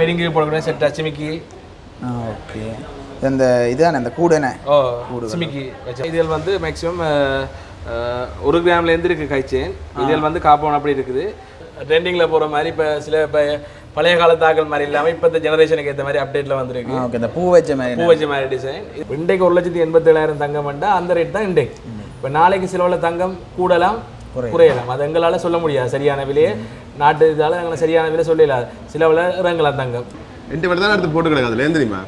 வெடிங்கு போடக்கூடிய set சிமிக்கி okay. இந்த இதுதானே இந்த கூடுனே ஓ சிமிக்கி வச்சு இதுகள் வந்து மேக்ஸிமம் ஒரு கிராம்லேருந்து இருக்குது கைச்சேன் இதுகள் வந்து காப்போன் அப்படி இருக்குது. ட்ரெண்டிங்கில் போகிற மாதிரி இப்போ சில இப்போ பழைய காலத்தாக்கள் மாதிரி இல்லாமல் இப்போ இந்த ஜெனரேஷனுக்கு ஏற்ற மாதிரி அப்டேட்டில் வந்திருக்கு. ஓகே. இந்த பூ வச்ச மாதிரி பூ வச்ச மாதிரி டிசைன் இன்றைக்கு ஒரு லட்சத்தி எண்பத்தேழாயிரம் தங்கம் வேண்டா அந்த ரேட் தான் இன்றைக்கு. இப்போ நாளைக்கு சில உள்ள தங்கம் கூடலாம் குறையலாம். அது எங்களால் சொல்ல முடியாது. சரியான விலையே. நாட்டு இதால் எங்களை சரியான விலை சொல்லலாம் சில உள்ள இறங்கலாம் தங்கம். ரெண்டு பேர் தான் எடுத்து போட்டு கிடக்கு அதுல ஏன் தெரியுமா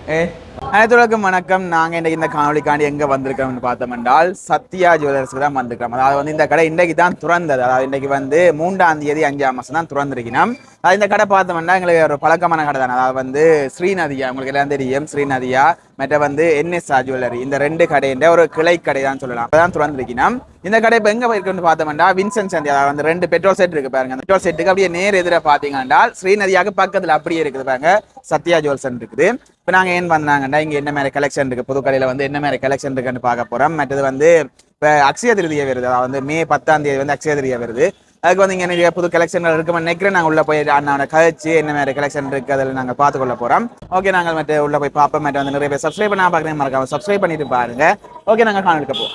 அனைத்துலகம் வணக்கம். நாங்கள் இன்றைக்கி இந்த காணொலிக்காண்டி எங்கே வந்திருக்கோம்னு பார்த்தோம் என்றால் சத்யா ஜுவல்லர்ஸ்க்கு தான் வந்திருக்கோம் அதாவது வந்து இந்த கடை இன்றைக்கு தான் திறந்தது. அதாவது இன்னைக்கு வந்து மூன்றாம் தேதி அஞ்சாம் மாதம் தான் திறந்திருக்கணும் அது இந்த கடை பார்த்தோம்னா எங்களுக்கு ஒரு பழக்கமான கடை தான். அதாவது வந்து ஸ்ரீநதியா உங்களுக்கு எல்லாம் தெரியும் ஸ்ரீநதியா மற்ற வந்து என்எஸ்ஆர் ஜுவல்லரி இந்த ரெண்டு கடைன்ற ஒரு கிளை கடை தான் சொல்லலாம். அதான் திறந்திருக்கணும் இந்த கடை இப்போ எங்கே இருக்குன்னு பார்த்தோம்னா வின்சென்ட் சந்தி அதாவது வந்து ரெண்டு பெட்ரோல் செட் இருக்கு பாருங்க. அந்த பெட்ரோல் செட்டுக்கு அப்படியே நேர் எதிர பார்த்தீங்கன்னா ஸ்ரீநதியாக்கு பக்கத்தில் அப்படியே இருக்குது பாருங்க சத்யா ஜுவல்சன் இருக்குது. இப்போ நாங்கள் ஏன் வந்தாங்கன்னா இங்கே என்ன மாதிரி கலெக்ஷன் இருக்குது புதுக்கடையில் வந்து என்ன மாதிரி கலெக்ஷன் இருக்குன்னு பார்க்க போகிறோம் மற்றது வந்து இப்போ அக்ஷய திருதியை வருது. அதாவது வந்து மே பத்தாம் தேதி வந்து அக்ஷய திருதியை வருது. அதுக்கு வந்து இங்கே நிறைய புது கலெக்ஷன்கள் இருக்குமே நினைக்கிறேன். நாங்கள் உள்ள போய் அண்ணாவோட கழிச்சு என்ன மாதிரி கலெக்ஷன் இருக்குது அதில் நாங்கள் பார்த்துக்கொள்ள போகிறோம் ஓகே நாங்கள் மட்டும் உள்ள போய் பார்ப்போம். மட்டும் வந்து நிறைய பேர் சப்ஸ்கிரைப் பண்ணா பார்க்குறேன் மறக்காம சப்ஸ்கிரைப் பண்ணிட்டு பாருங்க. ஓகே நாங்கள் காணொலிக்க போவோம்.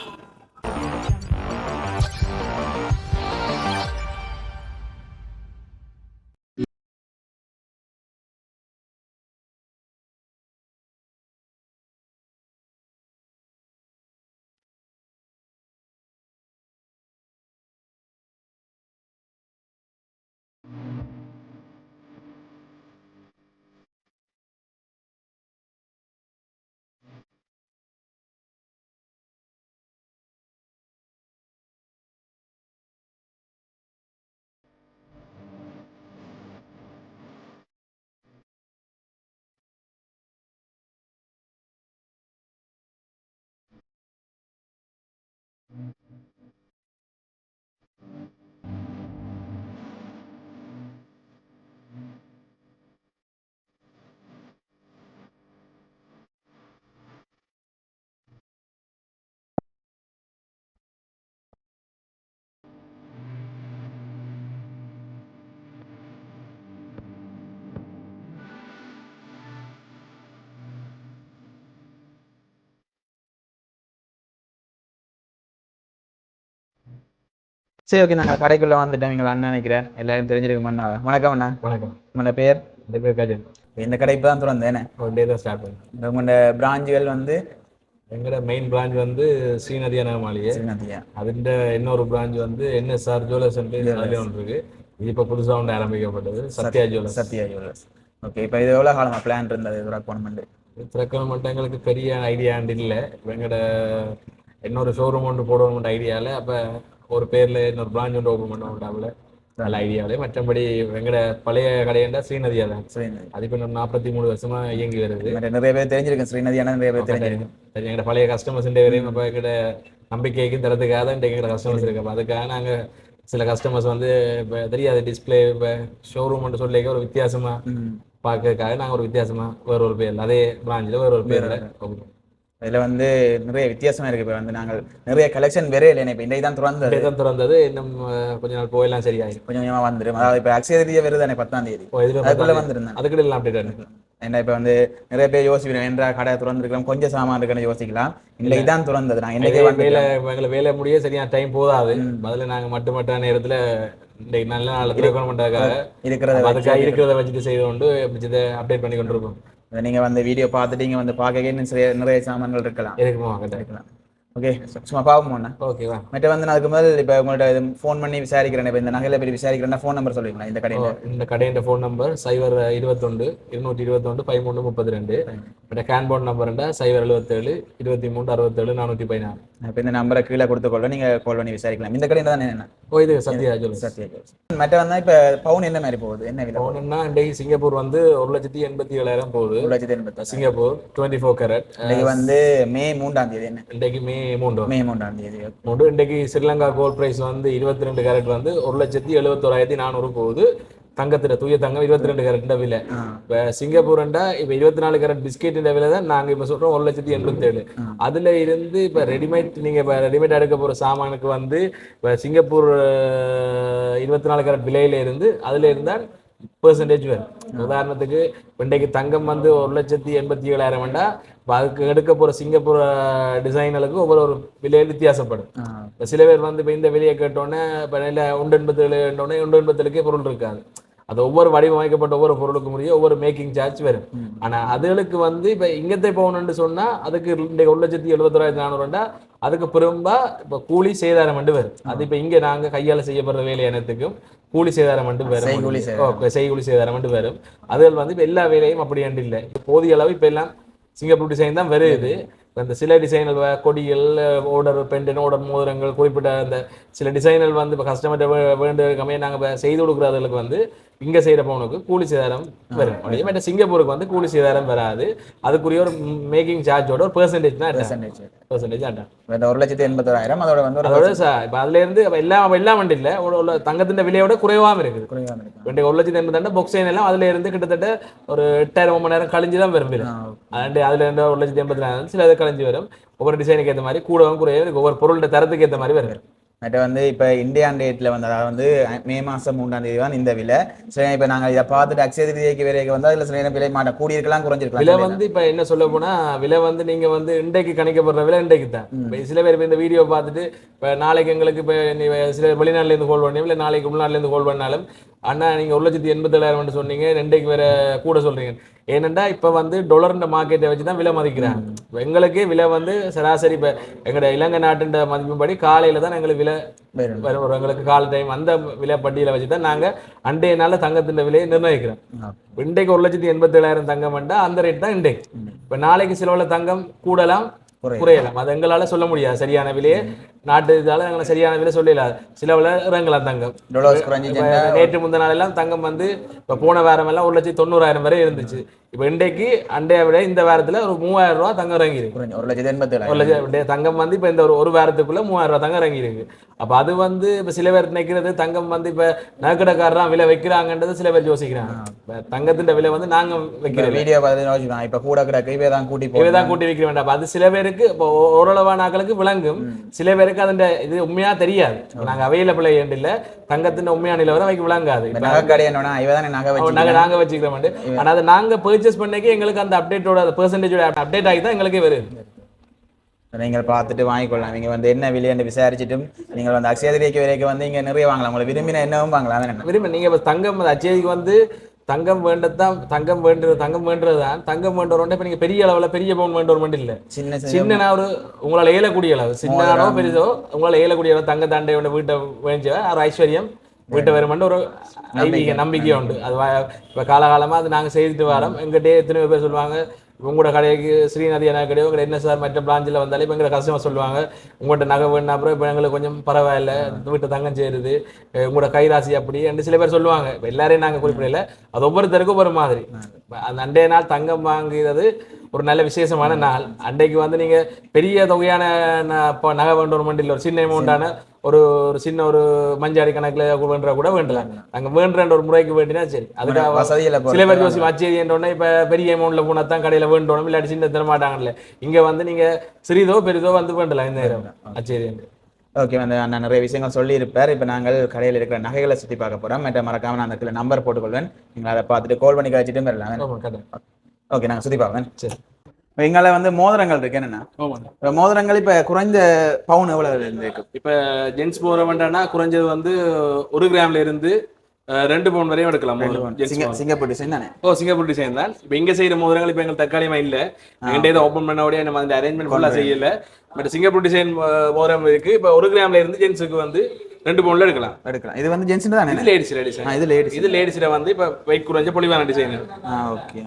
சரி ஓகே நாங்கள் கடைக்குள்ளே வந்துட்டோம் எங்களை அண்ணன் நினைக்கிறேன். எல்லாரும் தெரிஞ்சிருக்கும் அண்ணா. வணக்கம் அண்ணா. வணக்கம். உங்களோட பேர்? இந்த பேர் கஜன். இந்த கடை இப்போ தான் திறந்தேனே. ஒரு டே தான் ஸ்டார்ட் பண்ணி உங்களோட பிராஞ்சுகள் வந்து? எங்களோட மெயின் பிரான்ச் வந்து ஸ்ரீநதியான மாளிகை ஸ்ரீநதியா. அதுண்ட இன்னொரு பிரான்ச் வந்து என்எஸ்ஆர் ஜுவல்லர்ஸ் அதுலேயும் ஒன்று இருக்கு. இது இப்போ புதுசாக ஒன்று ஆரம்பிக்கப்பட்டது. Sathya jewellers Sathya jewellers okay இப்போ இது எவ்வளோ காலமாக பிளான் இருந்தது இது ரெக்கமெண்ட் திறக்கணும் மட்டும் எங்களுக்கு பெரிய ஐடியாண்டு இல்லை. எங்களோட இன்னொரு ஷோரூம் ஒன்று போடணும் ஐடியாவில் அப்போ ஒரு பேரில் இன்னொரு பிரான்ச் ஒன்று ஓப்பன் பண்ண நல்ல ஐடியாவில் மற்றபடி எங்களோட பழைய கடையண்டா ஸ்ரீநதியா தான் அது இப்போ நாற்பத்தி மூணு வருஷமா இயங்கி வருது. நிறைய பேர் தெரிஞ்சிருக்கும். ஸ்ரீநதியான நிறைய பேர் தெரிஞ்சிருக்கும். சரி எங்களோட பழைய கஸ்டமர்ஸ் வரையும் இப்போ எங்களோட நம்பிக்கைக்கு தரதுக்காக தான் எங்களோட கஸ்டமர்ஸ் இருக்கு அதுக்காக நாங்கள் சில கஸ்டமர்ஸ் வந்து இப்போ தெரியாது. டிஸ்பிளே இப்போ ஷோரூம் சொல்லிக்க ஒரு வித்தியாசமா பார்க்கறதுக்காக நாங்கள் ஒரு வித்தியாசமா வேற ஒரு பேர் அதே பிராஞ்சில் வேற ஒரு பேர்ல இதில் வந்து நிறைய வித்தியாசமா இருக்கு. இப்போ வந்து நாங்கள் நிறைய கலெக்ஷன் வேற இல்லை இப்போ இன்றைக்கு தான் திறந்தது. தான் திறந்தது. இன்னும் கொஞ்ச நாள் போயெல்லாம் சரியாயிரும். கொஞ்சம் கொஞ்சமாக வந்துடும் அதாவது இப்போ அக்ஷய தேதியே வருதானே பத்தாம் தேதி. அதுக்குள்ள வந்திருந்தேன் அதுக்கு எல்லாம் அப்டேட் என்ன இப்போ வந்து நிறைய பேர் யோசிக்கிறோம் என்ற கடை திறந்துருக்கலாம் கொஞ்சம் சாமான் இருக்குன்னு யோசிக்கலாம். இன்றைக்கு தான் திறந்தது. நான் இன்றைக்கே வந்து வேலை எங்களை வேலை முடிய சரியான டைம் போதாது. முதல்ல நாங்க மட்டும் மட்டான நேரத்துல இன்றைக்கு நல்ல நாள் திறக்கணும் இருக்கிறத அதுக்காக இருக்கிறத வச்சுட்டு செய்து கொண்டு அப்டேட் பண்ணி கொண்டு நீங்க வந்து வீடியோ பார்த்துட்டு இங்க வந்து பார்க்க நிறைய சாமான்கள் இருக்கலாம். இருக்கலாம். ஓகே சும்மா பாவம் ஒண்ணா? ஓகேவா மற்ற வந்து நான் அதுக்கு முதல் இப்போ உங்கள்ட்ட ஃபோன் பண்ணி விசாரிக்கிறேன். இப்போ இந்த நகையில போய் விசாரிக்கிறேன்னா ஃபோன் நம்பர் சொல்லுவீங்களா இந்த கடையில்? இந்த கடையின் ஃபோன் நம்பர் சைபர் இருபத்தொண்டு இருநூற்றி இருபத்தொண்டு பதிமூணு முப்பத்தி ரெண்டு இந்த கேன்போர்ட் நம்பர்ண்டா சைபர் எழுபத்தேழு இருபத்தி மூணு அறுபத்தேழு நானூற்றி பதினாறு இப்போ இந்த நம்பரை கீழே கொடுத்துக்கொள்ள நீங்க கால் பண்ணி விசாரிக்கலாம். இந்த கடையில் தான் என்ன? ஓ இது சத்யா சொல்லு சத்யா மற்ற வந்தா இப்போ பவுன் என்ன மாதிரி போகுது? என்ன விலை? போனோம்னா இன்றைக்கு சிங்கப்பூர் வந்து ஒரு லட்சத்தி எண்பத்தி ஏழாயிரம் போகுது. ஒரு லட்சத்தி எண்பத்தி சிங்கப்பூர் டுவெண்ட்டி ஃபோர் கேரட் இன்னைக்கு வந்து மே மூன்றாம் தேதி என்ன? இன்றைக்கு மே மூன்று மே மூன்றாம் தேதி மூன்று இன்றைக்கு ஸ்ரீலங்கா கோல்ட் பிரைஸ் வந்து இருபத்தி ரெண்டு கேரட் வந்து ஒரு லட்சத்தி எழுபத்தோராயிரத்தி நானூறு போகுது. தங்கத்துல தூய தங்கம் இருபத்தி ரெண்டு கேரட் விலை. இப்போ சிங்கப்பூர்ண்டா இப்போ இருபத்தி நாலு கேரட் பிஸ்கெட் விலை தான் நாங்க இப்ப சொல்றோம் ஒரு லட்சத்தி எண்பத்தேழு. அதுல இருந்து இப்ப ரெடிமேட் நீங்க இப்ப ரெடிமேட் எடுக்க போற சாமானுக்கு வந்து இப்ப சிங்கப்பூர் இருபத்தி நாலு கேரட் விலையில இருந்து அதுல இருந்தால் பெர்சன்டேஜ் வரும் உதாரணத்துக்கு இன்றைக்கு தங்கம் வந்து ஒரு லட்சத்தி எண்பத்தி ஏழாயிரம் வேண்டா இப்போ அதுக்கு எடுக்க போகிற சிங்கப்பூர் டிசைன்களுக்கு ஒவ்வொரு ஒரு விலையில் வித்தியாசப்படும். இப்போ சில பேர் வந்து இப்போ இந்த விலையை கேட்டோன்னே இப்போ இல்லை ஒன்று எண்பத்தி ஏழு கேட்டோன்னே ஒன்று எண்பத்தேழுக்கே பொருள் இருக்காது. அது ஒவ்வொரு வடிவமைக்கப்பட்ட ஒவ்வொரு பொருளுக்கும் முடிய ஒவ்வொரு மேக்கிங் சார்ஜ் வரும். ஆனா அதுகளுக்கு வந்து இப்ப இங்கத்தை போகணும்னு சொன்னா அதுக்கு இன்றைக்கு ஒரு லட்சத்தி எழுபத்தொராயிரத்தி நானூறுண்டா அதுக்கு பெரும்பா இப்ப கூலி சேதாரம் மட்டும் வரும். அது இப்ப இங்க நாங்க கையால செய்யப்படுற வேலை அனைத்துக்கும் கூலி சேதாரம் மட்டும் வரும். செய்கூலி சேதாரம். மட்டும் வரும். அதுகள் வந்து இப்ப எல்லா வேலையும் அப்படி இல்லை. இப்ப போதிய அளவு இப்ப எல்லாம் சிங்கப்பூர் டிசைன் தான் வருது. இப்ப இந்த சில டிசைன்கள் கொடிகள் ஓடர் பெண்டன் ஓடர் மோதிரங்கள் குறிப்பிட்ட அந்த சில டிசைன்கள் வந்து இப்போ கஸ்டமர்கிட்ட வேண்டிய கம்மியாக நாங்கள் செய்து கொடுக்குறதுக்கு வந்து இங்கே செய்கிற பவுனுக்கு கூலி சேதாரம் வரும். அதே மாதிரி சிங்கப்பூருக்கு வந்து கூலி சேதாரம் வராது. அதுக்குரிய ஒரு மேக்கிங் சார்ஜோட ஒரு பெர்சன்டேஜ் தான் பெர்சன்டேஜ் பெர்சன்டேஜ் இந்த ஒரு லட்சத்தி எண்பத்தோராயிரம் அதோட வந்து அதோட இப்ப அதுல இருந்து அப்ப எல்லாம் எல்லாம் வண்டி இல்லை. ஒரு தங்கத்தின் விலையோட குறைவாகவும் இருக்குது. குறைவாக இருக்கும் ரெண்டு ஒரு லட்சத்தி எண்பதாண்டா பொக்ஸ் எல்லாம் அதுல இருந்து கிட்டத்தட்ட ஒரு எட்டாயிரம் மணி நேரம் கழிஞ்சு தான் வரும் அண்ட் அதுல இருந்து ஒரு லட்சத்தி எண்பத்தி நாலு சில இது கழிஞ்சு வரும். ஒவ்வொரு டிசைனுக்கு ஏற்ற மாதிரி கூடவும் இருக்கு. ஒவ்வொரு பொருளோட தரத்துக்கு ஏற்ற மாதிரி வரும். மற்ற வந்து இப்போ இந்தியான் டேட்டில் வந்து அதாவது வந்து மே மாதம் மூன்றாம் தேதி தான் இந்த விலை. சரி இப்போ நாங்கள் இதை பார்த்துட்டு அக்ஷய திருதியைக்கு வரைக்கும் வந்து அதில் சில நேரம் விலை மாட்டோம் கூடியிருக்கலாம் விலை குறைஞ்சிருக்கலாம் வந்து இப்ப என்ன சொல்ல போனா விலை வந்து நீங்க வந்து இன்றைக்கு கணிக்கப்படுற விலை இன்றைக்கு தான். சில பேர் இப்ப இந்த வீடியோ பார்த்துட்டு இப்ப நாளைக்கு எங்களுக்கு இப்ப நீ சில வெளிநாட்டுல இருந்து கால் பண்ணி இல்லை நாளைக்கு உள்நாட்டுல இருந்து கால் பண்ணாலும் அண்ணா நீங்க ஒரு லட்சத்தி எண்பத்தேழாயிரம் சொன்னீங்க. ரெண்டைக்கு வேற கூட சொல்றீங்க. ஏனெண்டா இப்ப வந்து டொலர்ன்ற மார்க்கெட்டை வச்சு தான் விலை மதிக்கிறாங்க. எங்களுக்கே விலை வந்து சராசரி இப்ப எங்களோட இலங்கை நாட்டின் மதிப்பின்படி காலையில தான் எங்களுக்கு விலை வரும். எங்களுக்கு கால் டைம் அந்த விலை பட்டியலை வச்சு தான் நாங்க அண்டைய நாள்ல தங்கத்தின் விலையை நிர்ணயிக்கிறோம். இன்றைக்கு ஒரு லட்சத்தி எண்பத்தேழாயிரம் தங்கம் வேண்டா அந்த ரேட் தான் இன்றைக்கு. இப்ப நாளைக்கு சிலவுல தங்கம் கூடலாம். குறையலாம். அது எங்களால சொல்ல முடியாது. சரியான விலையே. நாட்டு இதால எங்களை சரியான விலை சொல்லல சிலவுல இறங்கலாம் தங்கம். நேற்று முந்தின நாளெல்லாம் தங்கம் வந்து இப்ப போன வாரம் எல்லாம் ஒரு லட்சத்தி தொண்ணூறாயிரம் வரை இருந்துச்சு. இப்ப இன்றைக்கு அண்டைய விட இந்த வாரத்துல ஒரு மூவாயிரம் ரூபாய் தங்கம் இறங்கி இருக்கு குறைஞ்சி ஒரு லட்சத்தி ஒரு எண்பத்தேழாயிரம் லட்சம் தங்கம் வந்து இப்ப இந்த ஒரு ஒரு வாரத்துக்குள்ள மூவாயிரம் ரூபாய் தங்கம் இறங்கி இருக்கு அப்ப அது வந்து இப்ப சில பேர் நினைக்கிறது தங்கம் வந்து இப்ப நகைக்கடைக்காரர் விலை வைக்கிறாங்கன்றது சில பேர் யோசிக்கிறாங்க. இப்ப தங்கத்தின் விலை வந்து நாங்க வைக்கிறோம் வீடியோ இப்போ கூட கிடக்கு இவே தான் கூட்டி இவை தான் கூட்டி வைக்க வேண்டாம். அப்ப அது சில பேருக்கு இப்போ ஓ- ஓரளவான ஆட்களுக்கு விளங்கும். சில பேருக்கு அதன் இது உண்மையா தெரியாது. நாங்க அவைலபிள் இல்ல தங்கத்தின் உண்மையான நிலவரம் வைக்க விளங்காது. நகை நாங்க நாங்க வச்சுக்கிறோம் ஆனா அதை நாங்க பர்ச்சேஸ் பண்ணக்கே எங்களுக்கு அந்த அப்டேட்டோட பெர்சன்டேஜோட அப்டேட் ஆகி தான் எங்களுக்கே வருது. நீங்கள் பார்த்துட்டு வாங்கிக்கொள்ளலாம். நீங்கள் வந்து என்ன விலைன்னு விசாரிச்சுட்டும் நீங்கள் வந்து அக்ஷய திருதிக்கு வரைக்கும் வந்து இங்கே நிறைய வாங்கலாம். உங்களை விரும்பின என்னவும் வாங்கலாம். விரும்ப நீங்க இப்ப தங்கம் அச்சேதிக்கு வந்து தங்கம் வேண்டதான் தங்கம் வேண்டுறது தங்கம் வேண்டுறது? தான் தங்கம் வேண்டுறோம் இப்ப நீங்க பெரிய அளவுல பெரிய பவுன் மட்டும் இல்ல சின்ன சின்ன சின்ன ஒரு உங்களால ஏலக்கூடிய அளவு. சின்னனோ பெரிதோ உங்களால ஏலக்கூடிய அளவு தங்க தாண்டை வீட்டை வேஞ்ச ஒரு ஐஸ்வர்யம் வீட்டை வருமென்று ஒரு ஐதீக நம்பிக்கை உண்டு. அது இப்ப காலகாலமா அது நாங்க செய்துட்டு வரோம். எங்கிட்டே எத்தனை பேர் சொல்லுவாங்க உங்களோட கடைக்கு ஸ்ரீநதி அண்ணா கடையோ உங்களோட என்ன சார் மற்ற பிராஞ்சில் வந்தாலே இப்போ எங்களை கஸ்டமர் சொல்லுவாங்க. உங்கள்கிட்ட நகை வேணும் அப்புறம் இப்போ எங்களுக்கு கொஞ்சம் பரவாயில்ல. வீட்டு தங்கம் சேருது. உங்களோட கைராசி அப்படி என்று சில பேர் சொல்லுவாங்க. இப்போ எல்லாரையும் நாங்கள் குறிப்பிடல. அது ஒவ்வொருத்தருக்கும் ஒரு மாதிரி. அந்த அண்டைய நாள் தங்கம் வாங்குறது ஒரு நல்ல விசேஷமான நாள். அன்றைக்கு வந்து நீங்கள் பெரிய தொகையான இப்போ நகை வேண்டும் மண்டியில் ஒரு சின்ன அமௌண்டான ஒரு ஒரு சின்ன ஒரு மஞ்சாடி கணக்குல வேண்டுற கூட வேண்டலாம். நாங்க வேண்டுற ஒரு முறைக்கு வேண்டினா சரி. அதுக்காக வசதியில் சில பேர் யோசி அச்சேரி என்றோடனே இப்ப பெரிய அமௌண்ட்ல போனா தான் கடையில வேண்டணும் இல்லாட்டி சின்ன தர மாட்டாங்கல்ல. இங்க வந்து நீங்க சிறிதோ பெரிதோ வந்து வேண்டலாம் இந்த நேரம். அச்சேரி என்று ஓகே வந்து அண்ணா நிறைய விஷயங்கள் சொல்லியிருப்பார். இப்போ நாங்கள் கடையில் இருக்கிற நகைகளை சுற்றி பார்க்க போகிறோம் மற்ற மறக்காம நான் அந்த நம்பர் போட்டுக்கொள்வேன். நீங்கள் அதை பார்த்துட்டு கால் பண்ணி கழிச்சிட்டும் வரலாம். ஓகே நாங்கள் சுற்றி பார்ப்பேன் சரி. எங்களை வந்து மோதிரங்கள் இருக்கு. என்னென்னா மோதிரங்கள் இப்போ குறைஞ்ச பவுன் எவ்வளோ இருக்கு? இப்ப ஜென்ஸ் வேண்டாம்னா குறைஞ்சது வந்து ஒரு கிராம்ல இருந்து ரெண்டு பவுன் வரையும் எடுக்கலாம். சிங்கப்பூர் டிசைன் தானே? ஓ சிங்கப்பூர் டிசைன் தான். இப்போ இங்க செய்யற மோதிரங்கள் இப்போ எங்களுக்கு தற்காலிகமா இல்ல. எங்கிட்ட இதை ஓப்பன் பண்ண உடனே நம்ம அந்த அரேஞ்ச்மெண்ட் ஃபுல்லா செய்யல. பட் சிங்கப்பூர் டிசைன் மோதிரம் இருக்கு. இப்போ ஒரு கிராம்ல இருந்து ஜென்ஸுக்கு வந்து ரெண்டு பவுன்ல எடுக்கலாம். எடுக்கலாம். இது வந்து ஜென்ஸ் தானே? இது லேடிஸ் லேடிஸ் ஆ இது லேடிஸ் இது லேடிஸ்ல வந்து இப்போ வெயிட் குறைஞ்ச பொலிவான டிசைன் ஆ ஓகே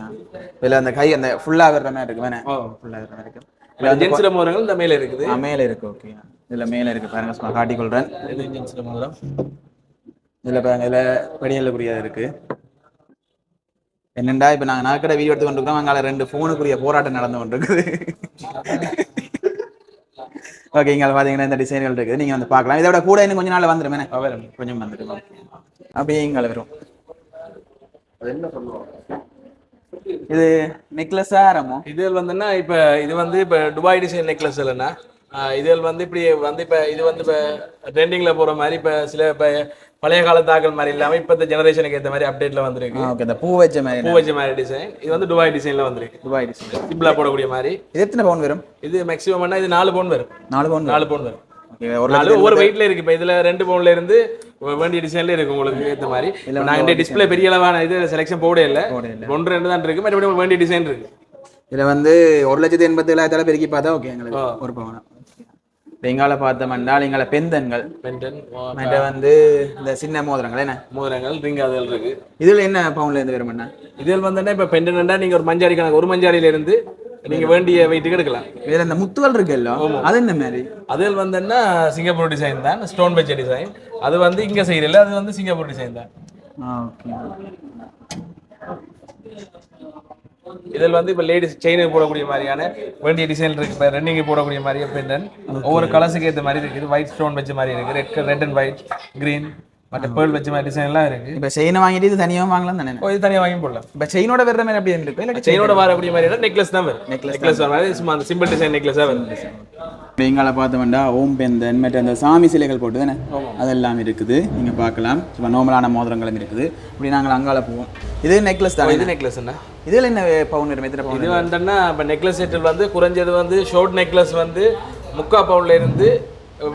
இதில் அந்த கை அந்த ஃபுல்லாக வர்ற மாதிரி இருக்கு வேணே ஓ. ஃபுல்லாக வர்ற மாதிரி இருக்கு. ஜென்ஸ்ல மோதிரங்கள் இந்த மேல இருக்குது. ஆ மேலே இருக்கு ஓகே இதில் மேலே இருக்கு பாருங்க சும்மா காட்டிக்கொள்கிறேன் இது ஜென்ஸ்ல மோதிரம் இதில் பாருங்க இதில் படியலுக்குரியது இருக்கு. என்னண்டா இப்போ நாங்கள் நாக்கடை வீடியோ எடுத்து கொண்டிருக்கோம் அங்கால ரெண்டு ஃபோனுக்குரிய போராட்டம் நடந்து கொண்டிருக்குது. ஓகே இங்கே பார்த்தீங்கன்னா இந்த டிசைன்கள் இருக்குது. நீங்கள் வந்து பார்க்கலாம். இதை விட கூட இன்னும் கொஞ்ச நாள் வந்துடும் அவரம் கொஞ்சம் வந்துடும் அப்படியே இங்கே வரும். இது நெக்லஸா ஆரமோ இது வந்துன்னா இப்ப இது வந்து இப்ப துபாய் டிசைன் நெக்லஸ் இல்லைன்னா இதுகள் வந்து இப்படி வந்து இப்ப இது வந்து இப்ப ட்ரெண்டிங்ல போற மாதிரி இப்ப சில இப்ப பழைய கால தாக்கல் மாதிரி இல்லாம இப்ப இந்த ஜெனரேஷனுக்கு ஏத்த மாதிரி அப்டேட்ல வந்திருக்கு. ஓகே இந்த பூ வச்ச மாதிரி பூ வச்ச மாதிரி டிசைன் இது வந்து துபாய் டிசைன்ல வந்திருக்கு. துபாய் டிசைன் சிம்பிளா போடக்கூடிய மாதிரி. இது எத்தனை பவுன் வரும்? இது மேக்ஸிமம் இது நாலு பவுன் வரும். நாலு பவுன் நாலு பவுன் வரும். ஒவ்வொரு வெயிட்ல இருக்கு. இப்ப இதுல ரெண்டு பவுன்ல இருந்து வேண்டிய டிசைன்ல இருக்கு உங்களுக்கு ஏத்த மாதிரி. நாங்க டிஸ்ப்ளே பெரிய அளவான இது செலெக்ஷன் போட இல்ல. ஒன்று ரெண்டு தான் இருக்கு. மற்றபடி உங்களுக்கு வேண்டிய டிசைன் இருக்கு. இதில் வந்து ஒரு லட்சத்தி எண்பத்தி ஏழாயிரத்தால பெருக்கி பார்த்தா ஓகே எங்களுக்கு ஒரு பவுன் எங்கால பார்த்தோம்னா எங்கால பெந்தன்கள். மற்ற வந்து இந்த சின்ன மோதிரங்கள் என்ன? மோதிரங்கள் ரிங் அதுகள் இருக்கு. இதுல என்ன பவுன்ல இருந்து வரும்னா இதில் வந்தோன்னா இப்ப பெண்டன்டா நீங்க ஒரு மஞ்சாடி கணக்கு ஒரு மஞ்சாடியில இருந்து நீங்க வேண்டிய வெயிட்டுக்கு எடுக்கலாம். இதுல இந்த முத்துகள் இருக்குல்ல அது என்ன மாதிரி? அதில் வந்தோன்னா சிங்கப்பூர் டிசைன் தான் ஸ்டோன் வச்ச டிசைன் அது வந்து இங்க செய்யறல அது வந்து சிங்கப்பூர் டிசைன் தான். ஓகே இதில் வந்து இப்போ லேடிஸ் செயினுக்கு போடக்கூடிய மாதிரியான வேண்டிய டிசைன் இருக்கு. இப்போ ரன்னிங்கு போடக்கூடிய மாதிரியே பெண்டன் ஒவ்வொரு கலர்ஸுக்கு ஏற்ற மாதிரி இருக்குது. ஒயிட் ஸ்டோன் வச்ச மாதிரி இருக்கு. Red red and white green மற்ற பேர்ல் வச்ச மாதிரி டிசைன் எல்லாம் இருக்கு. இப்போ செயினை வாங்கிட்டு இது தனியாக வாங்கலாம் தானே இது தனியாக வாங்கி போடலாம். இப்போ செயினோட வர்ற மாதிரி அப்படி இருக்கு இல்லை செயினோட வரக்கூடிய மாதிரி நெக்லஸ் தான் வரும். நெக்லஸ் வர மாதிரி சும்மா அந்த சிம்பிள் டிசைன் நெக்லஸாக வரும். எங்களை பார்த்தோம்னா ஓம் பெந்தன் மற்ற அந்த சாமி சிலைகள் போட்டு தானே? அதெல்லாம் இருக்குது. நீங்கள் பார்க்கலாம். சும்மா நார்மலான மோதிரங்களும் இருக்குது. இப்படி நாங்கள் அங்கால போவோம். இது நெக்லஸ் தானே? இது நெக்லஸ் என்ன இதில் என்ன பவுன் எத்தனை இது வந்துன்னா இப்போ நெக்லஸ் செட்டில் வந்து குறைஞ்சது வந்து ஷார்ட் நெக்லஸ் வந்து முக்கா பவுன்ல இருந்து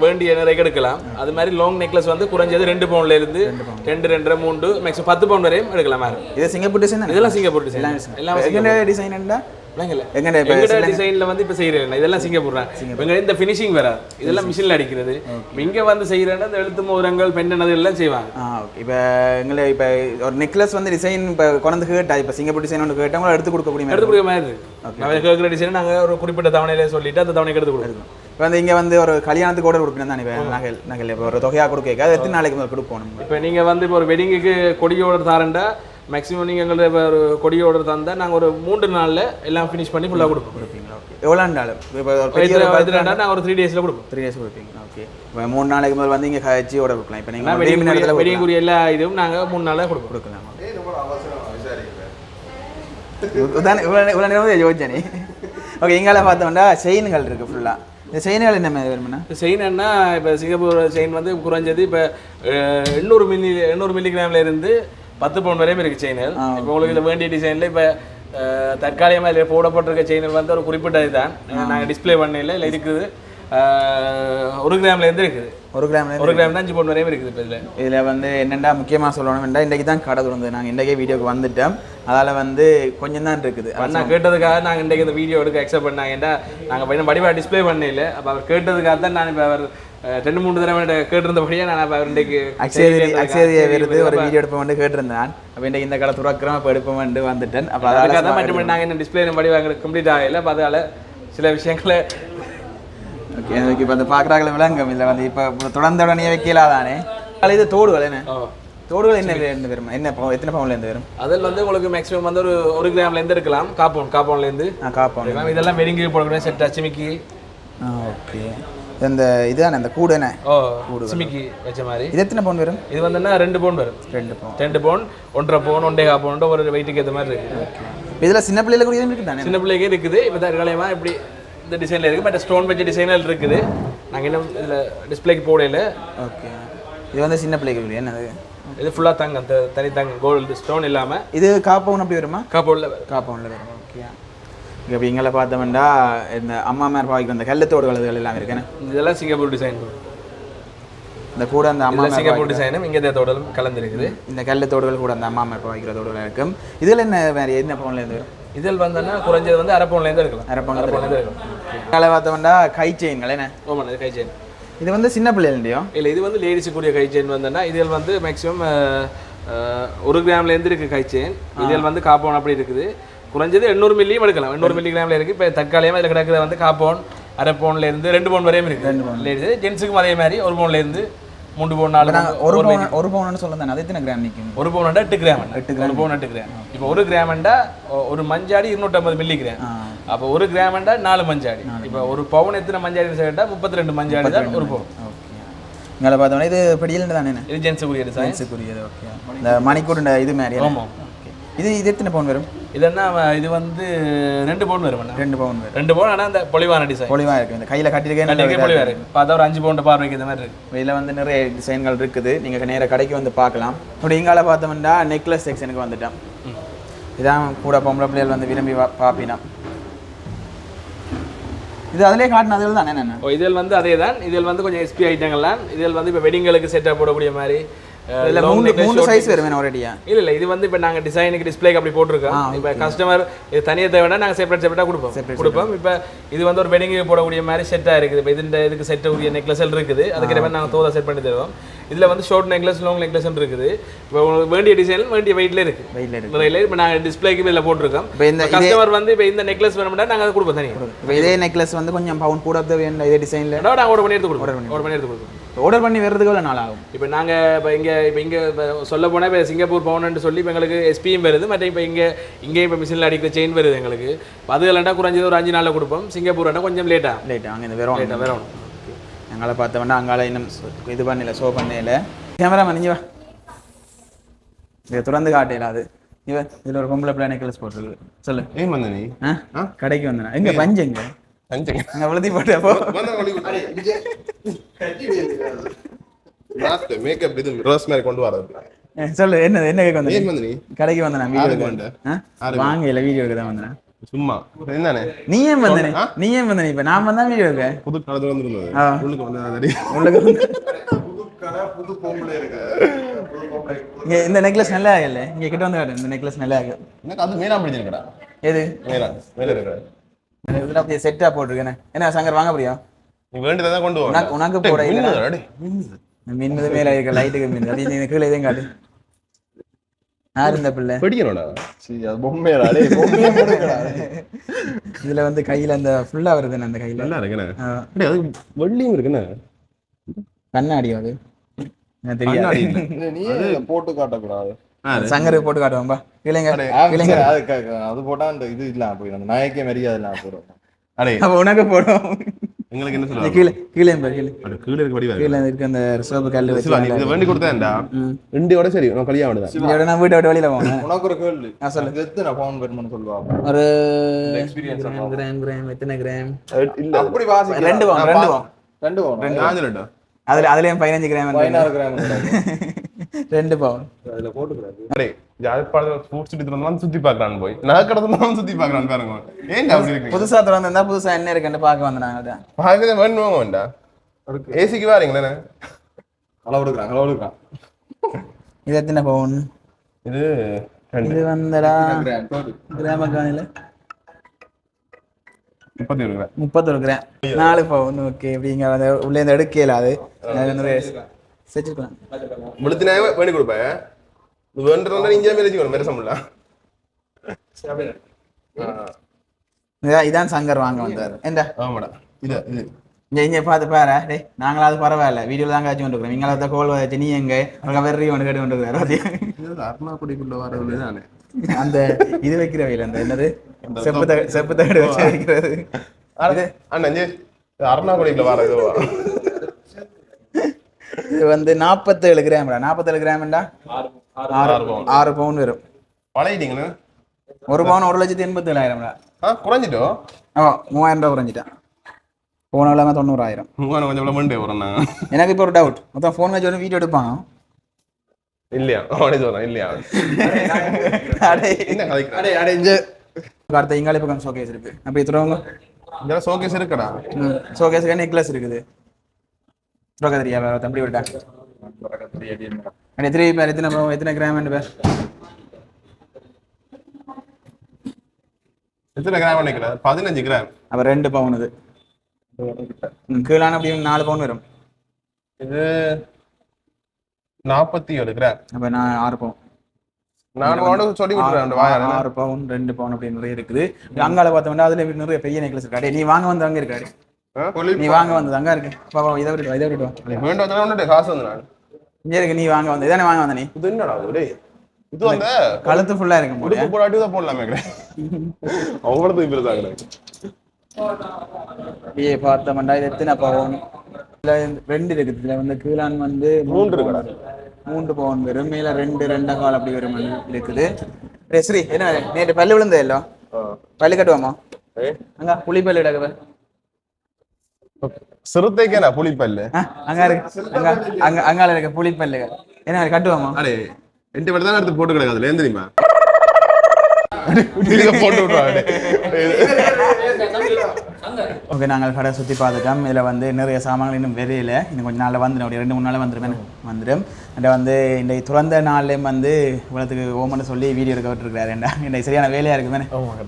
வேண்டிய நிறைய எடுக்கலாம். அது மாதிரி லாங் நெக்லஸ் வந்து குறைஞ்சது ரெண்டு பவுன்ல இருந்து ரெண்டு ரெண்டரை மூன்று மேக்ஸிமம் பத்து பவுன் வரையும் எடுக்கலாம் இது சிங்கப்பூர் டிசைன் இதெல்லாம் சிங்கப்பூர் டிசைன் எல்லாம் டிசைன் எங்கடா டிசைன்ல வந்து இப்ப செய்யறேன்? இதெல்லாம் சிங்கப்பூர். தான் இந்த ஃபினிஷிங் வராது இதெல்லாம் மிஷின்ல அடிக்கிறது. இங்க வந்து செய்யறேன்னா இந்த எழுத்து மோதிரங்கள் பெண்டன் அது எல்லாம் செய்வாங்க. இப்போ எங்களை இப்போ ஒரு நெக்லஸ் வந்து டிசைன் இப்போ கொண்டு கேட்டா இப்போ சிங்கப்பூர் டிசைன் ஒன்று எடுத்து கொடுக்க முடியுமா? எடுத்து கொடுக்க மாதிரி இருக்கு. கேட்குற டிசைன் நாங்க ஒரு குறிப்பிட்ட தவணையில சொல்லிட்டு அந்த தவணைக்கு எடுத்து கொடுக்கணும் இப்போ வந்து இங்கே வந்து ஒரு கல்யாணத்துக்கு கூட கொடுக்கணும் தானே இப்போ? நகல் நகல். இப்போ ஒரு தொகையாக கொடுக்க அது எத்தனை நாளைக்கு இப்போ நீங்க வந்து இப்போ ஒரு வெட்டிங்குக்கு கொடி ஆர்டர் தாரண்டா மேக்ஸிமம் நீங்க எங்கள்ட்ட இப்போ ஒரு கொடி ஆர்டர் தந்தா நாங்க ஒரு மூன்று நாள்ல எல்லாம் ஃபினிஷ் பண்ணி ஃபுல்லா கொடுப்போம். கொடுப்பீங்களா? ஓகே. எவ்வளோ நாள்? இப்போ ஒரு பெரிய இதுல இது ரெண்டா நாங்க ஒரு த்ரீ டேஸ்ல கொடுப்போம். த்ரீ டேஸ் கொடுப்பீங்க ஓகே. இப்போ மூணு நாளைக்கு முதல் வந்து இங்கே கழிச்சு ஓட கொடுக்கலாம். இப்போ நீங்கள் வெடிங் நேரத்தில் வெடிங்குரிய எல்லா இதுவும் நாங்க மூணு நாளா கொடுப்போம். கொடுக்கலாம். இவ்வளோ நேரம் யோசிச்சேனே ஓகே எங்கால பார்த்தோம்னா செயின்கள் இருக்குது ஃபுல்லாக இந்த செயின்கள் என்ன வருமாண்ணா செயின்னா இப்போ சிங்கப்பூர் செயின் வந்து குறைஞ்சது இப்போ எண்ணூறு மில்லி எண்ணூறு மில்லி கிராம்ல இருந்து பத்து பவுன் வரையும் இருக்கு செயின்கள் இப்போ உங்களுக்கு இதில் வேண்டிய டிசைனில் இப்போ தற்காலிகமாக இதில் போடப்பட்டிருக்க செயின்கள் வந்து ஒரு குறிப்பிட்ட இதுதான் நாங்கள் டிஸ்ப்ளே பண்ணல இல்லை இருக்குது. ஒரு கிராம்ல இருந்து இருக்குது. ஒரு கிராம் ஒரு கிராம் தான் அஞ்சு பவுன் வரையும் இருக்குது இப்போ இதில். இதில் வந்து என்னென்னா முக்கியமாக சொல்லணும்னா இன்றைக்கு தான் கடை திறந்தது நாங்கள் இன்றைக்கே வீடியோக்கு வந்துட்டோம். அதால் வந்து கொஞ்சம் தான் இருக்குது. அண்ணா கேட்டதுக்காக நாங்கள் இன்றைக்கு இந்த வீடியோ எடுக்க அக்செப்ட் பண்ணாங்க. ஏன்டா நாங்கள் பையன் வடிவாக டிஸ்ப்ளே பண்ணல அப்போ அவர் கேட்டதுக்காக தான் நான் இப்போ அவர் ரெண்டு மூணு தடவை கேட்டிருந்தபடியே நான் அவர் இன்றைக்கு அக்ஷயதி அக்ஷயதியை விருது ஒரு வீடியோ எடுப்போம் வந்து கேட்டிருந்தான். அப்போ இன்றைக்கு இந்த கடை துறக்கிறோம் அப்போ எடுப்போம் வந்து வந்துட்டேன். அப்போ அதுக்காக அதால் தான் மற்றபடி நாங்கள் இன்னும் டிஸ்பிளே படி வாங்க கம்ப்ளீட் ஆகல. அப்போ அதால சில விஷயங்களை ஓகே ஓகே இப்போ அந்த பார்க்குறாங்கள விளங்கம். இல்லை வந்து இப்போ தொடர்ந்த உடனே வைக்கலாதானே? இது தோடுகள் என்ன. தோடுகள் என்ன இருந்து வரும்? என்ன எத்தனை பவுன்ல இருந்து வரும்? அதில் வந்து உங்களுக்கு மேக்ஸிமம் வந்து ஒரு ஒரு கிராம்ல இருந்து எடுக்கலாம். காப்பவுன் காப்பவுன்ல இருந்து. ஆ எடுக்கலாம். இதெல்லாம் வெடிங்கி போடக்கூடிய செட் சிமிக்கி ஆ ஓகே. இந்த இதுதானே இந்த கூடு என்ன? ஓ சிமிக்கி வச்ச மாதிரி. இது எத்தனை பவுன் வரும்? இது வந்துன்னா ரெண்டு பவுன் வரும். ரெண்டு பவுன். ரெண்டு பவுன் ஒன்றரை பவுன் ஒன்றே கால் பவுன் ஒரு வெயிட்டுக்கு ஏற்ற மாதிரி இருக்கு. இதில் சின்ன பிள்ளைல கூட இருக்கு தானே? சின்ன பிள்ளைக்கு இருக்குது. இப்போ தற்காலிகமா இப்படி இந்த டிசைனில் இருக்குது பட் ஸ்டோன் வச்ச டிசைனில் இருக்குது. நாங்கள் இன்னும் இதில் டிஸ்பிளேக்கு போடல. ஓகே. இது வந்து சின்ன பிள்ளைகள் என்னது? இது ஃபுல்லாக தங்கம். தனி தங்கம். கோல்டு ஸ்டோன் இல்லாமல் இது காப்பவுன் அப்படி வருமா? காப்பவுனில் காப்பவுனில் வரும். ஓகே. இங்கே இப்போ இங்கே பார்த்தோம்னா இந்த அம்மா மேர் பாய்க்கு அந்த கல்லத்தோடுகள் இதுகள் எல்லாம் இருக்குன்னு இதெல்லாம் சிங்கப்பூர் டிசைன் இந்த கூட அந்த அம்மா சிங்கப்பூர் டிசைனும் இங்கே தோடலும் கலந்துருக்குது. இந்த கல்லத்தோடுகள் கூட அந்த அம்மா மேர் பாய்க்கிற தோடுகள் இருக்கும். இதில் என்ன வேறு என்ன பவுன்ல இருந்து வரும்? இதில் வந்தோன்னா குறைஞ்சது வந்து அரை பவுன்லேருந்து இருக்கலாம் அரை பவுன்ல அரை பவுன்லேருந்து இருக்கலாம் இங்கே பார்த்தோம்னா கை செயின்கள் என்ன? இது கை செயின் இது வந்து சின்ன பிள்ளைகள்லையோ இல்லை இது வந்து லேடிஸுக்குரிய கை செயின் வந்தோன்னா இதில் வந்து மேக்ஸிமம் ஒரு கிராம்லேருந்து இருக்குது கை செயின் இதில் வந்து காப்பவுன் அப்படி இருக்குது. குறைஞ்சது எண்ணூறு மில்லியும் எடுக்கலாம். எண்ணூறு மில்லி கிராமில் இருக்குது இப்போ தற்காலிகமாக இதில் கிடக்குறது வந்து காப்பவுன் அரை பவுன்ல இருந்து ரெண்டு பவுன் வரையும் இருக்குது லேடிஸ் ஜென்ஸுக்கும் அதே மாதிரி ஒரு பவுன்ல இருந்து மூணு பவுன் நாலு பவுன், ஒரு பவுன் ஒரு பவுன்னு சொல்ல தானே அது எத்தனை கிராம் நிற்கும் ஒரு பவுன் எட்டு கிராம் எட்டு கிராம். பவுன் எட்டு கிராம். இப்போ ஒரு கிராம்ண்டா ஒரு மஞ்சாடி இருநூற்றம்பது மில்லி கிராம் அப்போ ஒரு கிராம்ண்டா நாலு மஞ்சாடி. இப்போ ஒரு பவுன் எத்தனை மஞ்சாடி சேர்த்தா முப்பத்தி ரெண்டு மஞ்சாடி தான் ஒரு பவுன். இங்கே பார்த்தோம்னா இது படியில் தானே? இது ஜென்ஸுக்குரிய டிசைன் புரியுது ஓகே. இந்த மணிக்கூர் இது மாதிரி ஆமாம் ஓகே. இது இது எத்தனை பவுன் வரும்? இது என்ன இது வந்து ரெண்டு பவுன் வரும். ரெண்டு பவுன் வரும். ரெண்டு பவுன் ஆனால் அந்த பொலிவான டிசைன் பொலிவா இருக்கு. இந்த கையில கண்டிப்பாக பொலிவாக இருக்கு. பார்த்தா ஒரு அஞ்சு பவுன் பார்வைக்கு இந்த மாதிரி இருக்கு. இதில் வந்து நிறைய டிசைன்கள் இருக்குது. நீங்கள் நேர கடைக்கு வந்து பார்க்கலாம். இப்படி இங்கால பார்த்தோம்னா நெக்லஸ் செக்ஷனுக்கு வந்துட்டோம். இதான் கூட பொம்பளை பிள்ளைகள் வந்து விரும்பி பாப்பினா இது அதிலே காட்டின அதில் தான். என்னென்ன? இதில் வந்து அதே தான் இதில் வந்து கொஞ்சம் எஸ்பி ஐட்டங்கள்லாம் இதில் வந்து இப்போ வெட்டிங்களுக்கு செட்டாக போடக்கூடிய மாதிரி. இதில் long மூணு மூணு சைஸ் வரும் ஒரேடியா இல்ல இல்ல இது வந்து இப்போ நாங்க டிசைனுக்கு டிஸ்ப்ளேக்கு அப்படி போட்டிருக்கோம். இப்போ கஸ்டமர் இது தனியாக தேவைன்னா நாங்க செப்பரேட் செப்பரேட்டாக கொடுப்போம். கொடுப்போம். இப்போ இது வந்து ஒரு வெட்டிங்கு போடக்கூடிய மாதிரி செட்டாக இருக்குது. இப்போ இந்த இதுக்கு செட் உரிய நெக்லஸ் இருக்குது. அதுக்கு மாதிரி நாங்க தோதா செட் பண்ணி தருவோம். இதுல வந்து ஷார்ட் நெக்லஸ் லாங் நெக்லஸ் இருக்குது. இப்போ உங்களுக்கு வேண்டிய டிசைன் வேண்டிய வெயிட்ல இருக்கு. வெயிட்ல இப்போ நாங்க டிஸ்ப்ளேக்கு இதில் போட்டிருக்கோம். இப்போ இந்த கஸ்டமர் வந்து இப்போ இந்த நெக்லஸ் வேணும்னா நாங்க அதை கொடுப்போம் தனியாக இப்போ இதே நெக்லஸ் வந்து கொஞ்சம் பவுன் கூட இதே டிசைனில் நாங்கள் ஆர்டர் பண்ணி எடுத்து கொடுப்போம். ஆர்டர் பண்ணி எடுத்து கொடுப்போம். ஆர்டர் பண்ணி வர்றதுக்கு எவ்வளோ நாள் ஆகும்? இப்போ நாங்கள் இப்போ இங்கே இப்போ இங்கே சொல்ல போனால் இப்போ சிங்கப்பூர் பவுன்னு சொல்லி இப்போ எங்களுக்கு எஸ்பியும் வருது. மற்ற இப்போ இங்கே இங்கேயும் இப்போ மிஷினில் அடிக்கிற செயின் வருது எங்களுக்கு. இப்போ அது இல்லைண்டா குறைஞ்சது ஒரு அஞ்சு நாளில் கொடுப்போம். சிங்கப்பூர்னா கொஞ்சம் லேட்டாக லேட் அங்கே வெறும் லேட்டாக வேற ஒன்று எங்களை பார்த்தோம்னா அங்கால இன்னும் இது பண்ணல ஷோ பண்ணல. கேமரா மணிஞ்சு வா. இதை திறந்து காட்டையில அது. இவன் இதில் ஒரு பொம்பளை பிள்ளை நெக்லஸ் போட்டிருக்கு. சொல்லு. ஏன் வந்த நீ? ஆ? கடைக்கு வந்தேன். எங்க பஞ்சு எங்க? அஞ்சங்க அங்கே விழுதி போட்டப்போ மேக்கப் இது ரோஸ் மாதிரி கொண்டு வரது. சொல்லு என்ன என்ன கேட்க வந்தேன் வந்த நீ? கடைக்கு வந்தேன் வீடியோ வந்த? வாங்க இல்லை வீடியோக்கு தான் வந்தேன். சும்மா. நீ ஏன் வந்தனே நீ? ஏன் வந்தனே இப்போ? நான் வந்தா வீடியோக்கு புது வந்துருந்தது. உள்ளுக்கு வந்து பொம்பளை இருக்கு. இந்த நெக்லஸ் நல்லா ஆகல இங்க கிட்ட வந்து காட்டு இந்த நெக்லஸ் நல்லா ஆகு எனக்கு அது மேலா பிடிச்சிருக்கடா எது? மேலா மேல இதுல அப்படியே செட்டா போட்டிருக்கேன். என்ன சங்கர் வாங்க நீ வேண்டியதை கொண்டு வா. உனக்கு உனக்கு போட இல்ல மின்னுது. மேல இருக்க லைட்டுக்கு மின்னு அது இந்த கீழே இதையும் காட்டு. யார் இந்த பிள்ளை? வெடிக்கணும்டா இதுல வந்து கையில அந்த ஃபுல்லா வருதுண்ணே அந்த கையில? நல்லா டேய், அது வெள்ளியும் இருக்குண்ணே. கண்ணாடியா அது. தெரியாது. கண்ணாடி இல்ல. நீ போட்டு காட்டக்கூடாது. சங்கருக்கு போட்டு காட்டுவோம்பா இல்லைங்க இல்லைங்க. அது போட்டா அந்த இது இல்லாம போயிடும் அந்த நாயக்கே மரியாதை இல்லாம போயிடும் அடே. அப்ப உனக்கு போடும் எங்களுக்கு என்ன சொல்லுவாங்க? கீழே கீழே கீழே. அட கீழே இருக்க வடிவா. கீழே இருக்க. அந்த சோப்பு கல்லு வச்சு இதை வேண்டி கொடுத்தேன்டா. ரெண்டு சரி நான் கல்யாணம் விடுதான் இதோட நான் வீட்டை விட்டு வெளியில போவேன். உனக்கு ஒரு கேள்வி. ஆ, சொல்லு. எத்தனை பவுன் வரும்னு சொல்லுவாங்க ஒரு experience கிராம் கிராம் கிராம் எத்தனை கிராம் இல்ல. அப்படி வாசி ரெண்டு பவுன் ரெண்டு பவுன் ரெண்டு பவுன் நான் சொல்லட்டா அதுல அதுலயும் பதினஞ்சு கிராம் பதினாறு கிராம் ரெண்டு பவுன் அதுல போட்டுக்கிறாரு. அடே யாழ்ப்பாணத்துல ஃப்ரூட் சுத்தி திறந்தான் சுத்தி பார்க்கறான் போய். நான் கடந்தான் சுத்தி பார்க்கறான் பாருங்க. ஏன் அப்படி இருக்கு? புதுசா திறந்திருந்தா புதுசா என்ன இருக்குன்னு பார்க்க வந்தேன் நாங்க பாக்கதே வேணுமா வேண்டா ஏசிக்கு வாரீங்களே அளவு எடுக்கிறாங்க அளவு எடுக்கிறான். இது எத்தனை பவுன் இது ரெண்டு. இது வந்தடா. கிராம் கிராம காணில முப்பத்தி ஒரு கிராம் நாலு பவுன் ஓகே இப்படிங்க அந்த உள்ளே இருந்து எடுக்கல அது செஞ்சுக்கலாம் முழுத்தினாவே வேண்டி கொடுப்பேன். இது வேண்டுறதா நீங்க மெரசம் இல்ல இதான் இதான் சங்கர் வாங்க வந்தார். என்ன ஆமாடா. இது இது. இங்க இங்க பார்த்து பாரு. டேய் நாங்களாவது பரவாயில்ல. வீடியோல தான் காய்ச்சி கொண்டு நீங்களா தான் கோல் வச்சு நீ எங்க? அவங்க வெறி ஒன்று கேட்டு கொண்டு இருக்கிறாரு அருணாக்குடிக்குள்ள வரது தானே. அந்த இது வைக்கிற வயல அந்த என்னது? செப்பு செப்பு தகடு வச்சு வைக்கிறது. இது அண்ணா இங்க அருணாக்குடிக்குள்ள வர இதுவா? இது வந்து நாற்பத்தேழு கிராம்டா நாற்பத்தேழு கிராம்டா ஆறு ஆறு பவுன். வரும். பழையிட்டீங்களா ஒரு பவுன் ஒரு லட்சத்தி எண்பத்தி ஏழாயிரம்டா ஆ குறைஞ்சிட்டோ? ஓ மூவாயிரம் ரூபா குறைஞ்சிட்டான் போன இல்லாமல் தொண்ணூறாயிரம். மூணு கொஞ்சம் மண்டே வரோம் நான் எனக்கு இப்போ ஒரு டவுட் மொத்தம் ஃபோன் வச்சு வீடியோ எடுப்பான்? இல்லையா? அவனே சொல்றேன் இல்லையா? அடே அடே அடே அடுத்த இங்காலே பக்கம் ஷோகேஸ் இருக்கு. அப்படி துறவங்க இதெல்லாம் ஷோகேஸ் இருக்கடா. ஷோகேஸுக்கு நெக்லஸ் இருக்குது. துறக்க தெரியா வேற தம்பி விட்டா. த்ரீ பேர் எத்தனை எத்தனை கிராம் பேர்? எத்தனை கிராம் நினைக்கிறேன் பதினஞ்சு கிராம் அப்போ ரெண்டு பவுன் இது. கீழான அப்படி நாலு பவுன் வரும். இது நாற்பத்தி ஏழு கிராம் அப்போ நான் ஆறு பவுன் சொல்லி ஆறு பவுன் ரெண்டு பவுன் அப்படி நிறைய இருக்குது. அங்கால பார்த்தோம்னா அதுல நிறைய பெரிய நெக்லஸ் இருக்கு. நீ வாங்க வந்து அங்க இருக்காரு. நீ வாங்க வந்தது அங்க இருக்கு. பாப்பா இதை விட்டு வா, இதை விட்டு வா. வேண்டாம் வந்தா காசு இங்க இருக்கு நீ வாங்க வந்து. இதானே வாங்க வந்த நீ? இது என்னடா இது? டேய் இது வந்து கழுத்து ஃபுல்லா இருக்கும் போல உடுப்பு போடாட்டி தான் போடலாமே அவங்களது இப்படி தான் கிடையாது அப்படியே பார்த்தோம்டா இது எத்தனை பவுன் ரெண்டு இருக்குது. இதுல வந்து கீழான் வந்து மூன்று இருக்குடா. மூன்று பவுன் வரும் மேல ரெண்டு ரெண்டா கால் அப்படி வரும் இருக்குது. டேய் ஸ்ரீ என்ன நேற்று பல்லு விழுந்தே இல்லோ? பல்லு கட்டுவோமா? அங்க புளி பல்லு கிடக்குது சிறுத்தைக்கேனா புளிப்பல்லு அங்க இருக்கு அங்க அங்க அங்கால இருக்க புளி பல்லு என்ன கட்டுவோமா? அடே ரெண்டு பேர் தான் எடுத்து போட்டு கிடக்காதுல ஏன் தெரியுமா போட்டு விட்ருவாங்க ஓகே நாங்கள் கடை சுற்றி பார்த்துட்டோம். இதில் வந்து நிறைய சாமான்கள் இன்னும் வெறியில இன்னும் கொஞ்சம் நாளில் வந்துடும். ஒரு ரெண்டு மூணு நாள் வந்துடும் வந்துடும் அண்ட் வந்து இந்த துறந்த நாள்லேயும் வந்து இவ்வளோத்துக்கு ஓமன்னு சொல்லி வீடியோ எடுக்க விட்டுருக்காரு இன்னைக்கு சரியான வேலையாக இருக்குமே.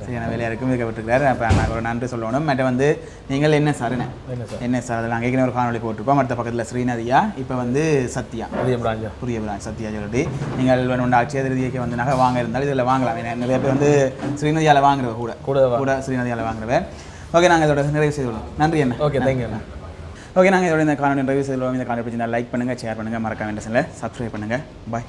சரியான வேலையாக இருக்கும் இருக்க விட்டுருக்காரு அப்போ நான் ஒரு நன்றி சொல்லணும். மற்ற வந்து நீங்கள் என்ன சார்? என்ன? என்ன சார்? அதில் நாங்கள் ஏற்கனவே ஒரு காணொலி போட்டிருப்போம் அடுத்த பக்கத்தில் ஸ்ரீநதியா இப்போ வந்து சத்யா. புதிய பிராஞ்சா. புதிய பிரான்ச் சத்யா ஜுவல்லரி. நீங்கள் வேணும் அட்சய திருதிக்கு வந்து நகை வாங்க இருந்தாலும் இதில் வாங்கலாம். நிறைய பேர் வந்து ஸ்ரீநதியால் வாங்குறவ கூட. கூட கூட ஸ்ரீநதியால் வாங்குறவ. ஓகே நாங்கள் இதோட நிறைவு செய்துள்ளோம் நன்றி என்ன ஓகே தேங்க்யூ ஓகே நாங்கள் இதோட இந்த காணொலி நிறைவு செய்துள்ளோம் இந்த காணொலி பிடிச்சிருந்தா லைக் பண்ணுங்கள் ஷேர் பண்ணுங்கள் மறக்காம சேனலை சப்ஸ்கிரைப் பண்ணுங்கள் பாய்